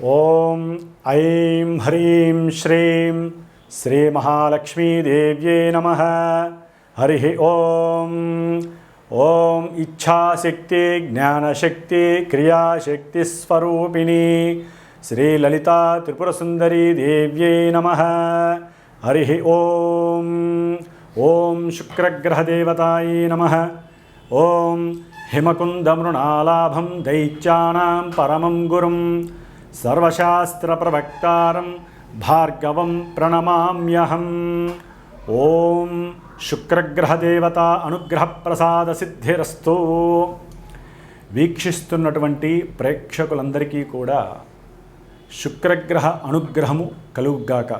ఓం ఐం హ్రీం శ్రీం శ్రీ శ్రీమహాలక్ష్మీదేవ్యే నమ. హరి ఓం. ఓం ఇచ్ఛాశక్తి జ్ఞానశక్తి క్రియాశక్తి స్వరూపిణి శ్రీలలితా త్రిపురసుందరీ దేవ్యై నమ. హరి ఓం. ఓం శుక్రగ్రహదేవతాయై నమ. ఓం హిమకుందమృణాలాభం దైత్యానాం పరమం గురుం. సర్వశాస్త్రప్రవక్తారం భార్గవం ప్రణమామ్యహం. ఓం శుక్రగ్రహదేవత అనుగ్రహప్రసాద సిద్ధిరస్తు వీక్షిస్తున్నటువంటి ప్రేక్షకులందరికీ కూడా శుక్రగ్రహ అనుగ్రహము కలుగుగాక.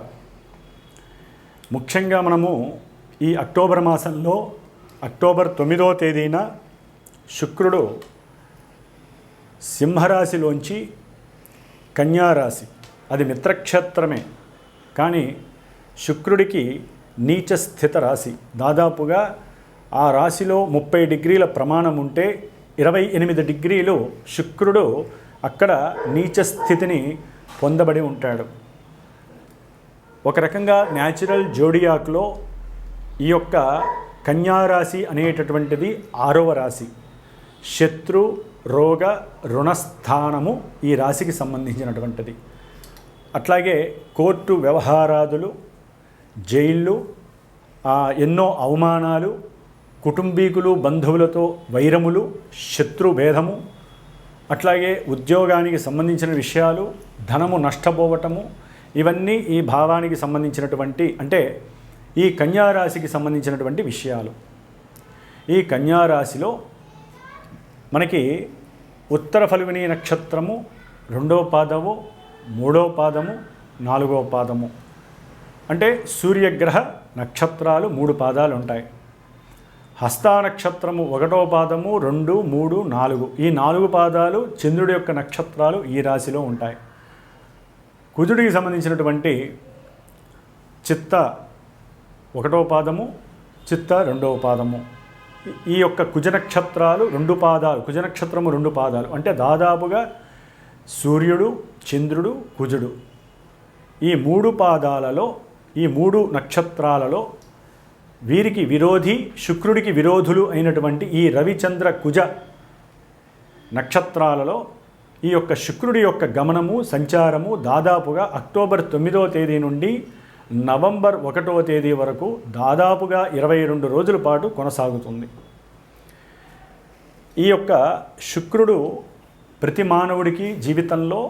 ముఖ్యంగా మనము ఈ అక్టోబర్ మాసంలో అక్టోబర్ తొమ్మిదో తేదీన శుక్రుడు సింహరాశిలోంచి కన్యారాశి. అది మిత్రక్షేత్రమే. కానీ శుక్రుడికి నీచ స్థిత రాశి. దాదాపుగా ఆ రాశిలో ముప్పై డిగ్రీల ప్రమాణం ఉంటే ఇరవై ఎనిమిది డిగ్రీలు శుక్రుడు అక్కడ నీచ స్థితిని పొందబడి ఉంటాడు. ఒక రకంగా న్యాచురల్ జోడియాక్లో ఈ యొక్క కన్యారాశి అనేటటువంటిది ఆరవ రాశి. శత్రు రోగ రుణస్థానము ఈ రాశికి సంబంధించినటువంటిది. అట్లాగే కోర్టు వ్యవహారాదులు జైళ్ళు ఎన్నో అవమానాలు కుటుంబీకులు బంధువులతో వైరములు శత్రుభేదము అట్లాగే ఉద్యోగానికి సంబంధించిన విషయాలు ధనము నష్టపోవటము ఇవన్నీ ఈ భావానికి సంబంధించినటువంటి అంటే ఈ కన్యారాశికి సంబంధించినటువంటి విషయాలు. ఈ కన్యారాశిలో మనకి ఉత్తర ఫలివిని నక్షత్రము రెండవ పాదము మూడో పాదము నాలుగవ పాదము. అంటే సూర్యగ్రహ నక్షత్రాలు మూడు పాదాలు ఉంటాయి. హస్తా నక్షత్రము ఒకటో పాదము రెండు మూడు నాలుగు. ఈ నాలుగు పాదాలు చంద్రుడి యొక్క నక్షత్రాలు ఈ రాశిలో ఉంటాయి. కుజుడికి సంబంధించినటువంటి చిత్త ఒకటో పాదము చిత్త రెండవ పాదము. ఈ- యొక్క కుజ నక్షత్రాలు రెండు పాదాలు కుజ నక్షత్రము రెండు పాదాలు. అంటే దాదాపుగా సూర్యుడు చంద్రుడు కుజుడు. ఈ మూడు పాదాలలో ఈ మూడు నక్షత్రాలలో వీరికి విరోధి శుక్రుడికి విరోధులు అయినటువంటి ఈ రవిచంద్ర కుజ నక్షత్రాలలో ఈ యొక్క శుక్రుడి యొక్క గమనము సంచారము దాదాపుగా అక్టోబర్ తొమ్మిదవ తేదీ నుండి నవంబర్ ఒకటవ తేదీ వరకు దాదాపుగా ఇరవై రెండు రోజుల పాటు కొనసాగుతుంది. ఈ యొక్క శుక్రుడు ప్రతి మానవుడికి జీవితంలో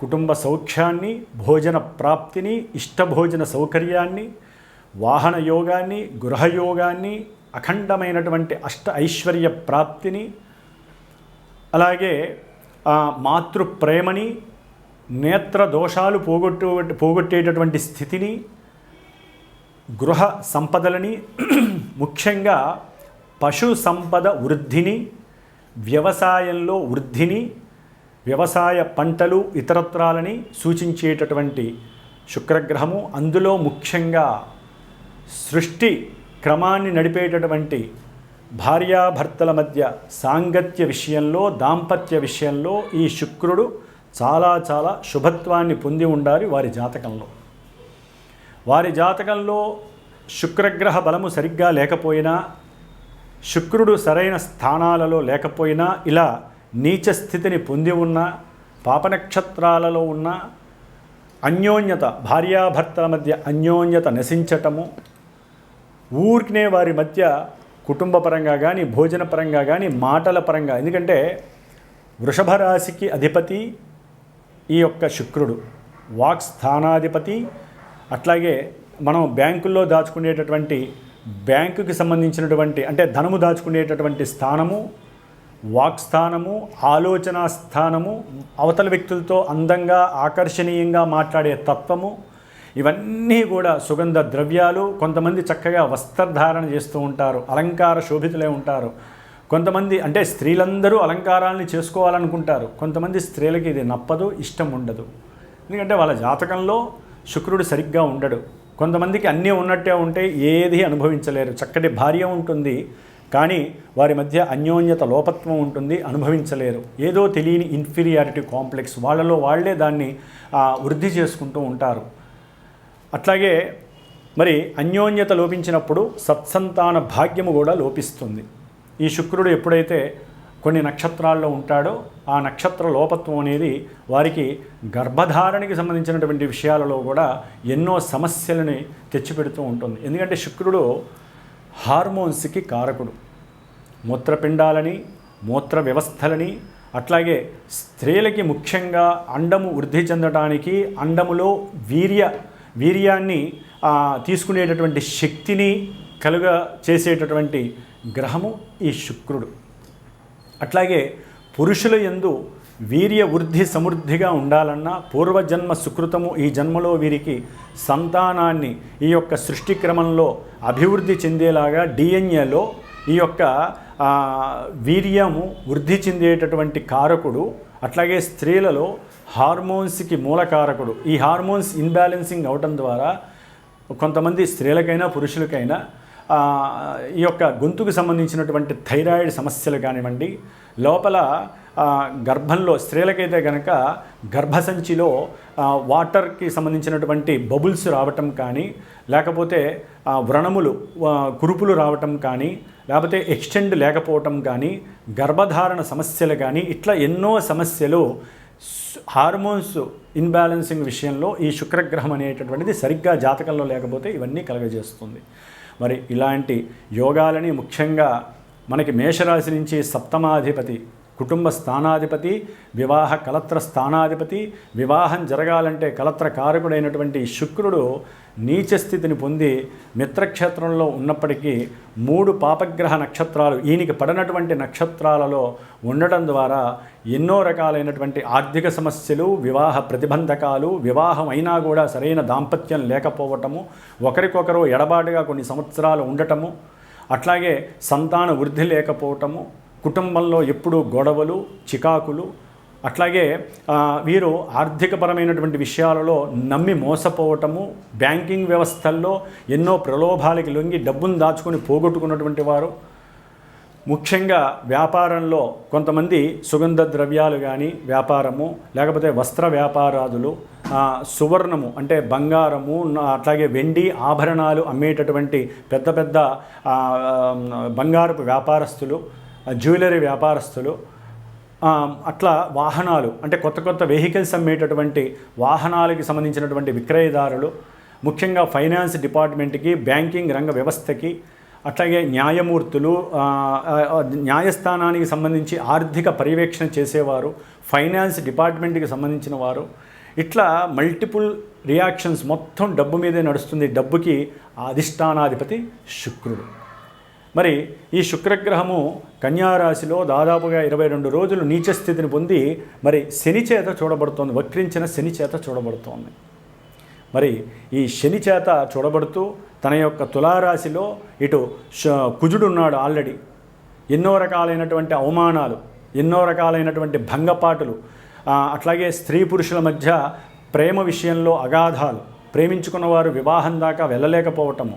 కుటుంబ సౌఖ్యాన్ని భోజన ప్రాప్తిని ఇష్టభోజన సౌకర్యాన్ని వాహన యోగాన్ని గృహయోగాన్ని అఖండమైనటువంటి అష్ట ఐశ్వర్య ప్రాప్తిని అలాగే మాతృప్రేమని మాతృ ప్రేమని నేత్ర దోషాలు పోగొట్టు పోగొట్టేటటువంటి స్థితిని గృహ సంపదలని ముఖ్యంగా పశు సంపద వృద్ధిని వ్యవసాయంలో వృద్ధిని వ్యవసాయ పంటలు ఇతరత్రాలని సూచించేటటువంటి శుక్రగ్రహము. అందులో ముఖ్యంగా సృష్టి క్రమాన్ని నడిపేటటువంటి భార్యాభర్తల మధ్య సాంగత్య విషయంలో దాంపత్య విషయంలో ఈ శుక్రుడు చాలా చాలా శుభత్వాన్ని పొంది ఉండాలి వారి జాతకంలో. వారి జాతకంలో శుక్రగ్రహ బలము సరిగ్గా లేకపోయినా శుక్రుడు సరైన స్థానాలలో లేకపోయినా ఇలా నీచ స్థితిని పొంది ఉన్న పాపనక్షత్రాలలో ఉన్న అన్యోన్యత భార్యాభర్తల మధ్య అన్యోన్యత నశించటము ఊరికినే వారి మధ్య కుటుంబ పరంగా కానీ భోజన పరంగా కానీ మాటల పరంగా ఎందుకంటే వృషభ రాశికి అధిపతి ఈ యొక్క శుక్రుడు వాక్ స్థానాధిపతి. అట్లాగే మనం బ్యాంకుల్లో దాచుకునేటటువంటి బ్యాంకుకి సంబంధించినటువంటి అంటే ధనము దాచుకునేటటువంటి స్థానము వాక్ స్థానము ఆలోచన స్థానము అవతల వ్యక్తులతో అందంగా ఆకర్షణీయంగా మాట్లాడే తత్వము ఇవన్నీ కూడా సుగంధ ద్రవ్యాలు కొంతమంది చక్కగా వస్త్రధారణ చేస్తూ ఉంటారు అలంకార శోభితులే ఉంటారు. కొంతమంది అంటే స్త్రీలందరూ అలంకారాలను చేసుకోవాలనుకుంటారు. కొంతమంది స్త్రీలకి ఇది నప్పదు ఇష్టం ఉండదు. ఎందుకంటే వాళ్ళ జాతకంలో శుక్రుడు సరిగ్గా ఉండడు. కొంతమందికి అన్నీ ఉన్నట్టే ఉంటే ఏది అనుభవించలేరు. చక్కటి భార్య ఉంటుంది కానీ వారి మధ్య అన్యోన్యత లోపత్వం ఉంటుంది అనుభవించలేరు. ఏదో తెలియని ఇన్ఫీరియారిటీ కాంప్లెక్స్ వాళ్ళలో వాళ్ళే దాన్ని వృద్ధి చేసుకుంటూ ఉంటారు. అట్లాగే మరి అన్యోన్యత లోపించినప్పుడు సత్సంతాన భాగ్యము కూడా లోపిస్తుంది. ఈ శుక్రుడు ఎప్పుడైతే కొన్ని నక్షత్రాల్లో ఉంటాడో ఆ నక్షత్ర లోపత్వం అనేది వారికి గర్భధారణకి సంబంధించినటువంటి విషయాలలో కూడా ఎన్నో సమస్యలని తెచ్చిపెడుతూ ఉంటుంది. ఎందుకంటే శుక్రుడు హార్మోన్స్కి కారకుడు. మూత్రపిండాలని మూత్ర వ్యవస్థలని అట్లాగే స్త్రీలకి ముఖ్యంగా అండము వృద్ధి చెందడానికి అండములో వీర్య వీర్యాన్ని తీసుకునేటటువంటి శక్తిని కలుగ చేసేటటువంటి గ్రహము ఈ శుక్రుడు. అట్లాగే పురుషుల ఎందు వీర్య వృద్ధి సమృద్ధిగా ఉండాలన్నా పూర్వజన్మ సుకృతము ఈ జన్మలో వీరికి సంతానాన్ని ఈ యొక్క సృష్టి క్రమంలో అభివృద్ధి చెందేలాగా డిఎన్ఏలో ఈ యొక్క వీర్యము వృద్ధి చెందేటటువంటి కారకుడు అట్లాగే స్త్రీలలో హార్మోన్స్కి మూలకారకుడు ఈ హార్మోన్స్ ఇన్బ్యాలెన్సింగ్ అవటం ద్వారా కొంతమంది స్త్రీలకైనా పురుషులకైనా ఈ యొక్క గొంతుకు సంబంధించినటువంటి థైరాయిడ్ సమస్యలు కానివ్వండి లోపల గర్భంలో స్త్రీలకైతే కనుక గర్భసంచిలో వాటర్కి సంబంధించినటువంటి బబుల్స్ రావటం కానీ లేకపోతే వ్రణములు కురుపులు రావటం కానీ లేకపోతే ఎక్స్టెండ్ లేకపోవటం కానీ గర్భధారణ సమస్యలు కానీ ఇట్లా ఎన్నో సమస్యలు హార్మోన్స్ ఇన్బ్యాలెన్సింగ్ విషయంలో ఈ శుక్రగ్రహం అనేటటువంటిది సరిగ్గా జాతకంలో లేకపోతే ఇవన్నీ కలగజేస్తుంది. మరి ఇలాంటి యోగాలని ముఖ్యంగా మనకి మేషరాశి నుంచి సప్తమాధిపతి కుటుంబ స్థానాధిపతి వివాహ కలత్ర స్థానాధిపతి వివాహం జరగాలంటే కలత్ర కారకుడైనటువంటి శుక్రుడు నీచ స్థితిని పొంది మిత్రక్షేత్రంలో ఉన్నప్పటికీ మూడు పాపగ్రహ నక్షత్రాలు ఈయనకి పడినటువంటి నక్షత్రాలలో ఉండటం ద్వారా ఎన్నో రకాలైనటువంటి ఆర్థిక సమస్యలు వివాహ ప్రతిబంధకాలు వివాహం అయినా కూడా సరైన దాంపత్యం లేకపోవటము ఒకరికొకరు ఎడబాటుగా కొన్ని సంవత్సరాలు ఉండటము అట్లాగే సంతాన వృద్ధి లేకపోవటము కుటుంబంలో ఎప్పుడూ గొడవలు చికాకులు అట్లాగే వీరు ఆర్థికపరమైనటువంటి విషయాలలో నమ్మి మోసపోవటము బ్యాంకింగ్ వ్యవస్థల్లో ఎన్నో ప్రలోభాలకి లొంగి డబ్బును దాచుకొని పోగొట్టుకున్నటువంటి వారు. ముఖ్యంగా వ్యాపారంలో కొంతమంది సుగంధ ద్రవ్యాలు కానీ వ్యాపారము లేకపోతే వస్త్ర వ్యాపారాదులు సువర్ణము అంటే బంగారము అట్లాగే వెండి ఆభరణాలు అమ్మేటటువంటి పెద్ద పెద్ద బంగారపు వ్యాపారస్తులు జ్యువెలరీ వ్యాపారస్తులు అట్లా వాహనాలు అంటే కొత్త కొత్త వెహికల్స్ అమ్మేటటువంటి వాహనాలకి సంబంధించినటువంటి విక్రయదారులు ముఖ్యంగా ఫైనాన్స్ డిపార్ట్మెంట్కి బ్యాంకింగ్ రంగ వ్యవస్థకి అట్లాగే న్యాయమూర్తులు న్యాయస్థానానికి సంబంధించి ఆర్థిక పర్యవేక్షణ చేసేవారు ఫైనాన్స్ డిపార్ట్మెంట్కి సంబంధించిన వారు ఇట్లా మల్టిపుల్ రియాక్షన్స్ మొత్తం డబ్బు మీదే నడుస్తుంది. డబ్బుకి అధిష్టానాధిపతి శుక్రుడు. మరి ఈ శుక్రగ్రహము కన్యారాశిలో దాదాపుగా ఇరవై రెండు రోజులు నీచ స్థితిని పొంది మరి శని చేత చూడబడుతోంది వక్రించిన శని చేత చూడబడుతోంది. మరి ఈ శని చేత చూడబడుతూ తన యొక్క తులారాశిలో ఇటు కుజుడున్నాడు ఆల్రెడీ. ఎన్నో రకాలైనటువంటి అవమానాలు ఎన్నో రకాలైనటువంటి భంగపాటులు అట్లాగే స్త్రీ పురుషుల మధ్య ప్రేమ విషయంలో అగాధాలు ప్రేమించుకున్న వారు వివాహం దాకా వెళ్ళలేకపోవటము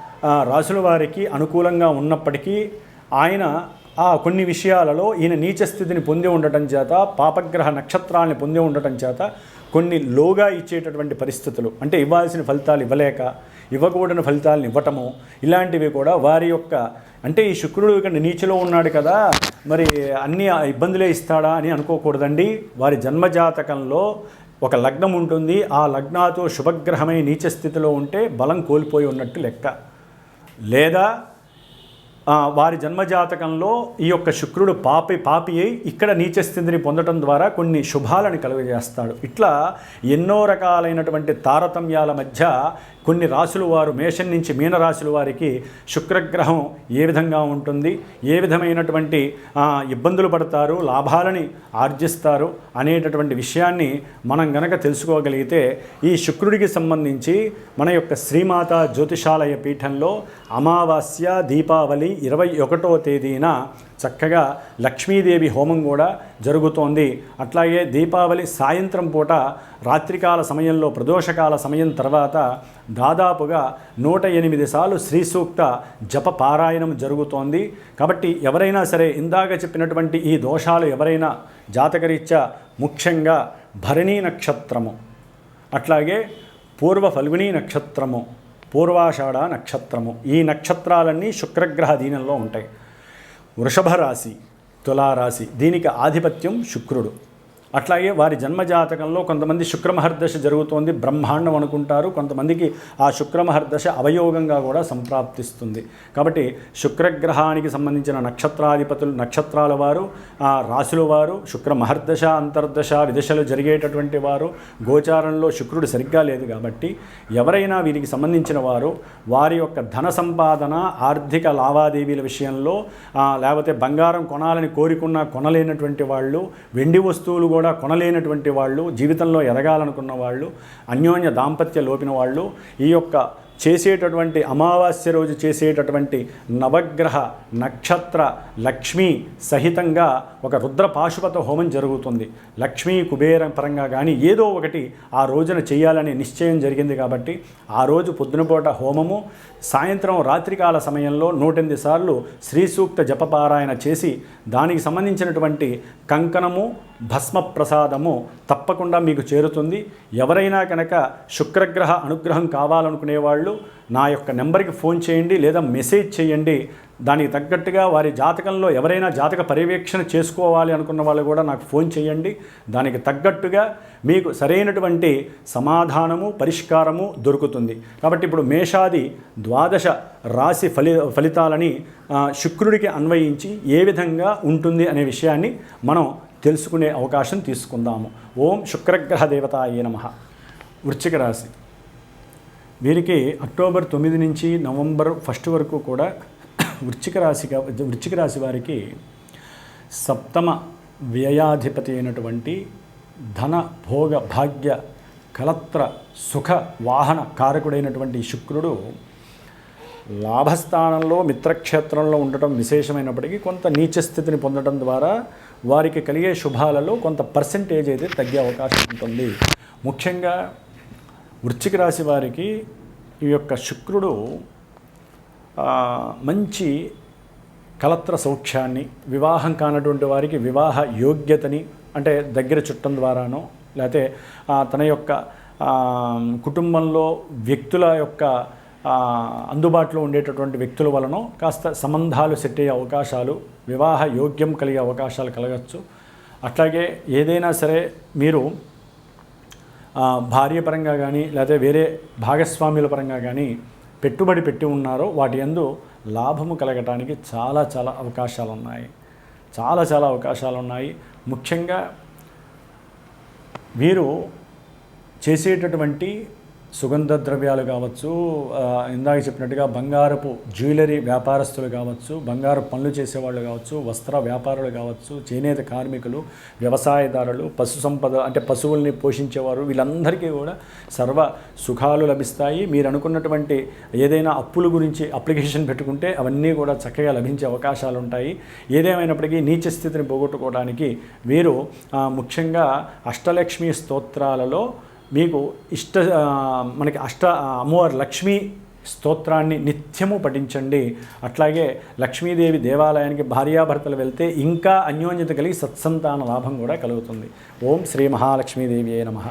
రాసుల వారికి అనుకూలంగా ఉన్నప్పటికీ ఆయన ఆ కొన్ని విషయాలలో ఈయన నీచ స్థితిని పొంది ఉండటం చేత పాపగ్రహ నక్షత్రాలని పొంది ఉండటం చేత కొన్ని లోగా ఇచ్చేటటువంటి పరిస్థితులు. అంటే ఇవ్వాల్సిన ఫలితాలు ఇవ్వలేక ఇవ్వకూడని ఫలితాలను ఇవ్వటము ఇలాంటివి కూడా వారి యొక్క అంటే ఈ శుక్రుడు ఇక్కడ నీచలో ఉన్నాడు కదా మరి అన్ని ఇబ్బందులే ఇస్తాడా అని అనుకోకూడదండి. వారి జన్మజాతకంలో ఒక లగ్నం ఉంటుంది. ఆ లగ్నాతో శుభగ్రహమై నీచ స్థితిలో ఉంటే బలం కోల్పోయి ఉన్నట్టు లెక్క. లేదా వారి జన్మజాతకంలో ఈ యొక్క శుక్రుడు పాపి పాపి అయి ఇక్కడ నీచస్థితిని పొందడం ద్వారా కొన్ని శుభాలను కలుగజేస్తాడు. ఇట్లా ఎన్నో రకాలైనటువంటి తారతమ్యాల మధ్య కొన్ని రాశుల వారు మేషం నుంచి మీనరాశుల వారికి శుక్రగ్రహం ఏ విధంగా ఉంటుంది ఏ విధమైనటువంటి ఇబ్బందులు పడతారు లాభాలని ఆర్జిస్తారు అనేటటువంటి విషయాన్ని మనం గనక తెలుసుకోగలిగితే ఈ శుక్రుడికి సంబంధించి మన యొక్క శ్రీమాత జ్యోతిషాలయ పీఠంలో అమావాస్య దీపావళి ఇరవై ఒకటో తేదీన చక్కగా లక్ష్మీదేవి హోమం కూడా జరుగుతోంది. అట్లాగే దీపావళి సాయంత్రం పూట రాత్రికాల సమయంలో ప్రదోషకాల సమయం తర్వాత దాదాపుగా నూట ఎనిమిది సార్లు శ్రీ సూక్త జప పారాయణం జరుగుతోంది. కాబట్టి ఎవరైనా సరే ఇందాక చెప్పినటువంటి ఈ దోషాలు ఎవరైనా జాతకరీత్యా ముఖ్యంగా భరణీ నక్షత్రము అట్లాగే పూర్వ ఫల్గుణీ నక్షత్రము పూర్వాషాఢ నక్షత్రము ఈ నక్షత్రాలన్నీ శుక్రగ్రహ దీనంలో ఉంటాయి. వృషభ రాశి తులారాశి దీనికి ఆధిపత్యం శుక్రుడు. అట్లాగే వారి జన్మజాతకంలో కొంతమంది శుక్రమహర్దశ జరుగుతోంది బ్రహ్మాండం అనుకుంటారు. కొంతమందికి ఆ శుక్రమహర్దశ అవయోగంగా కూడా సంప్రాప్తిస్తుంది. కాబట్టి శుక్రగ్రహానికి సంబంధించిన నక్షత్రాధిపతులు నక్షత్రాల వారు ఆ రాశుల వారు శుక్రమహర్దశ అంతర్దశ విదశలు జరిగేటటువంటి వారు గోచారంలో శుక్రుడు సరిగ్గా లేదు కాబట్టి ఎవరైనా వీరికి సంబంధించిన వారు వారి యొక్క ధన సంపాదన ఆర్థిక లావాదేవీల విషయంలో లేకపోతే బంగారం కొనాలని కోరుకున్నా కొనలేనటువంటి వాళ్ళు వెండి వస్తువులు కూడా కూడా కొనలేనటువంటి వాళ్ళు జీవితంలో ఎదగాలనుకున్న వాళ్ళు అన్యోన్య దాంపత్య లోపిన వాళ్ళు ఈ యొక్క చేసేటటువంటి అమావాస్య రోజు చేసేటటువంటి నవగ్రహ నక్షత్ర లక్ష్మీ సహితంగా ఒక రుద్ర పాశుపత హోమం జరుగుతుంది. లక్ష్మీ కుబేర పరంగా కానీ ఏదో ఒకటి ఆ రోజున చేయాలనే నిశ్చయం జరిగింది కాబట్టి ఆ రోజు పొద్దునపూట హోమము సాయంత్రం రాత్రికాల సమయంలో నూటెనిమిది సార్లు శ్రీ సూక్త జపపారాయణ చేసి దానికి సంబంధించినటువంటి కంకణము భస్మ ప్రసాదము తప్పకుండా మీకు చేరుతుంది. ఎవరైనా కనుక శుక్రగ్రహ అనుగ్రహం కావాలనుకునే వాళ్ళు నా యొక్క నెంబర్కి ఫోన్ చేయండి లేదా మెసేజ్ చేయండి. దానికి తగ్గట్టుగా వారి జాతకంలో ఎవరైనా జాతక పర్యవేక్షణ చేసుకోవాలి అనుకున్న వాళ్ళు కూడా నాకు ఫోన్ చేయండి. దానికి తగ్గట్టుగా మీకు సరైనటువంటి సమాధానము పరిష్కారము దొరుకుతుంది. కాబట్టి ఇప్పుడు మేషాది ద్వాదశ రాశి ఫలి ఫలితాలని శుక్రుడికి అన్వయించి ఏ విధంగా ఉంటుంది అనే విషయాన్ని మనం తెలుసుకునే అవకాశం తీసుకుందాము. ఓం శుక్రగ్రహ దేవతాయ నమ. వృశ్చిక రాశి. వీరికి అక్టోబర్ తొమ్మిది నుంచి నవంబర్ ఫస్ట్ వరకు కూడా వృశ్చిక రాశిగా వృశ్చిక రాశి వారికి సప్తమ వ్యయాధిపతి అయినటువంటి ధన భోగ భాగ్య కలత్ర సుఖ వాహన కారకుడైనటువంటి శుక్రుడు లాభస్థానంలో మిత్రక్షేత్రంలో ఉండటం విశేషమైనప్పటికీ కొంత నీచ స్థితిని పొందడం ద్వారా వారికి కలిగే శుభాలలో కొంత పర్సంటేజ్ అయితే తగ్గే అవకాశం ఉంటుంది. ముఖ్యంగా వృశ్చిక రాశి వారికి ఈ యొక్క శుక్రుడు మంచి కలత్ర సౌఖ్యాన్ని వివాహం కానటువంటి వారికి వివాహ యోగ్యతని అంటే దగ్గర చుట్టం ద్వారానో లేకపోతే తన యొక్క కుటుంబంలో వ్యక్తుల యొక్క అందుబాటులో ఉండేటటువంటి వ్యక్తుల వలన కాస్త సంబంధాలు సెట్ అయ్యే అవకాశాలు వివాహ యోగ్యం కలిగే అవకాశాలు కలగచ్చు. అట్లాగే ఏదైనా సరే మీరు భార్య పరంగా కానీ లేదా వేరే భాగస్వామ్యుల పరంగా కానీ పెట్టుబడి పెట్టి ఉన్నారో వాటి యందు లాభము కలగటానికి చాలా చాలా అవకాశాలు ఉన్నాయి చాలా చాలా అవకాశాలు ఉన్నాయి ముఖ్యంగా వీరు చేసేటటువంటి సుగంధ ద్రవ్యాలు కావచ్చు ఇందాక చెప్పినట్టుగా బంగారపు జ్యువెలరీ వ్యాపారస్తులు కావచ్చు బంగారు పనులు చేసేవాళ్ళు కావచ్చు వస్త్ర వ్యాపారులు కావచ్చు చేనేత కార్మికులు వ్యవసాయదారులు పశు సంపద అంటే పశువుల్ని పోషించేవారు వీళ్ళందరికీ కూడా సర్వ సుఖాలు లభిస్తాయి. మీరు అనుకున్నటువంటి ఏదైనా అప్పుల గురించి అప్లికేషన్ పెట్టుకుంటే అవన్నీ కూడా చక్కగా లభించే అవకాశాలు ఉంటాయి. ఏదేమైనప్పటికీ నీచ స్థితిని పోగొట్టుకోవడానికి వీరు ముఖ్యంగా అష్టలక్ష్మి స్తోత్రాలలో మీకు ఇష్ట మనకి అష్ట అమ్మవారి లక్ష్మీ స్తోత్రాన్ని నిత్యము పఠించండి. అట్లాగే లక్ష్మీదేవి దేవాలయానికి భార్యాభర్తలు వెళ్తే ఇంకా అన్యోన్యత కలిగి సత్సంతాన లాభం కూడా కలుగుతుంది. ఓం శ్రీ మహాలక్ష్మీదేవి నమః.